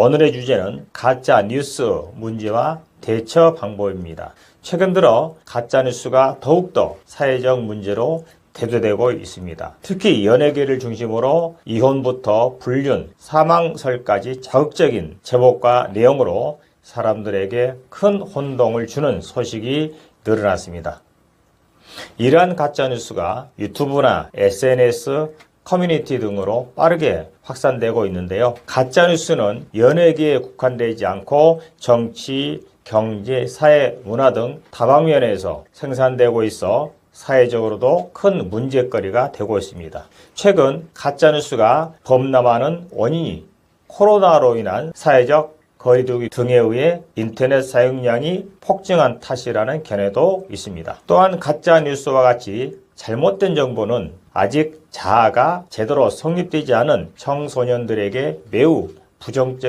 오늘의 주제는 가짜 뉴스 문제와 대처 방법입니다. 최근 들어 가짜 뉴스가 더욱더 사회적 문제로 대두되고 있습니다. 특히 연예계를 중심으로 이혼부터 불륜, 사망설까지 자극적인 제목과 내용으로 사람들에게 큰 혼동을 주는 소식이 늘어났습니다. 이러한 가짜뉴스가 유튜브나 SNS, 커뮤니티 등으로 빠르게 확산되고 있는데요. 가짜뉴스는 연예계에 국한되지 않고 정치, 경제, 사회, 문화 등 다방면에서 생산되고 있어 사회적으로도 큰 문제거리가 되고 있습니다. 최근 가짜뉴스가 범람하는 원인이 코로나로 인한 사회적 거리두기 등에 의해 인터넷 사용량이 폭증한 탓이라는 견해도 있습니다. 또한 가짜 뉴스와 같이 잘못된 정보는 아직 자아가 제대로 성립되지 않은 청소년들에게 매우 부정적인